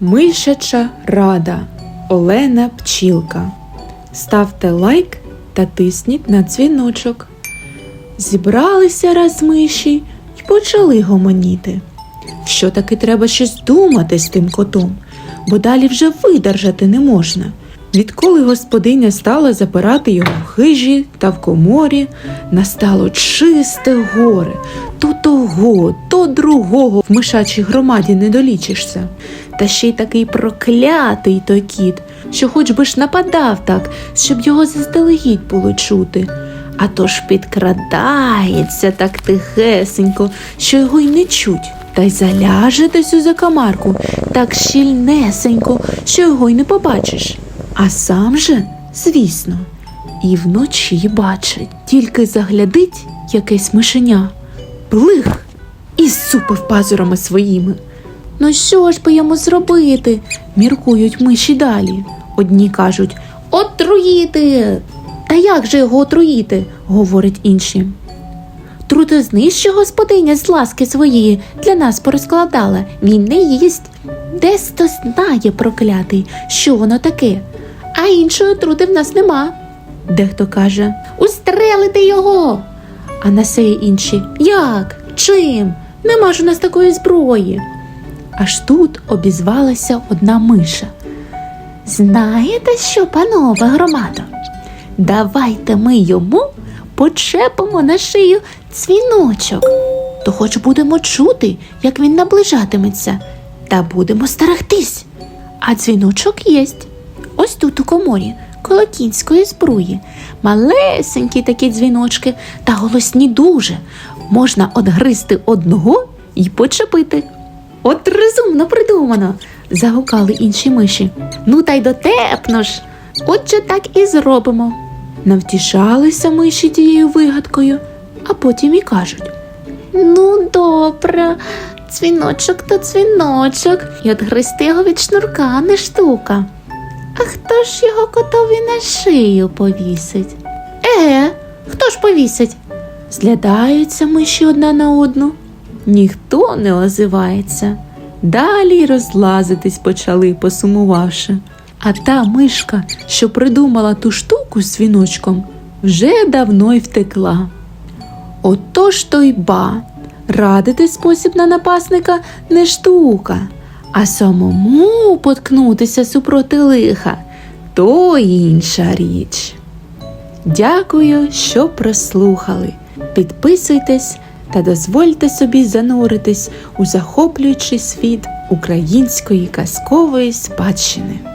Мишача рада Олена Пчілка. Ставте лайк та тисніть на дзвіночок. Зібралися раз миші й почали гомоніти. Що таки треба щось думати з тим котом, бо далі вже видержати не можна. Відколи господиня стала запирати його в хижі та в коморі, настало чисте горе. То того, то другого в мишачій громаді не долічишся. Та ще й такий проклятий той кіт, що хоч би ж нападав так, щоб його заздалегідь було чути. А то ж підкрадається так тихесенько, що його й не чуть, та й заляже десь у закамарку так щільнесенько, що його й не побачиш. А сам же, звісно, і вночі бачить, тільки заглядить якесь мишеня, плих і супив пазурами своїми. Ну що ж би йому зробити? міркують миші далі. Одні кажуть отруїти. Та як же його отруїти? говорять інші. Трудозни, що господиня з ласки своєї для нас порозкладала, він не їсть. Десь то знає проклятий, що воно таке, а іншої отрути в нас нема. Дехто каже Устрелити його. А на сеє інші Як? Чим? Нема ж у нас такої зброї. Аж тут обізвалася одна миша. Знаєте що, панове громадо? Давайте ми йому почепимо на шию цвіночок, то хоч будемо чути, як він наближатиметься, та будемо стерегтись. А дзвіночок єсть. Ось тут у коморі, коло кінської збруї. Малесенькі такі дзвіночки та голосні дуже. Можна одгризти одного і почепити. От розумно придумано, загукали інші миші. Ну та й дотепно ж. Отже, так і зробимо. Навтішалися миші тією вигадкою, а потім і кажуть: Ну, добре, дзвіночок то дзвіночок, і отгризти його від шнурка не штука. А хто ж його котові на шию повісить? Е, хто ж повісить? Зглядаються миші одна на одну. Ніхто не озивається. Далі розлазитись почали, посумувавши. А та мишка, що придумала ту штуку з віночком, вже давно й втекла. Отож то й ба, радити спосіб на напасника не штука, а самому поткнутися супроти лиха то інша річ. Дякую, що прослухали. Підписуйтесь та дозвольте собі зануритись у захоплюючий світ української казкової спадщини.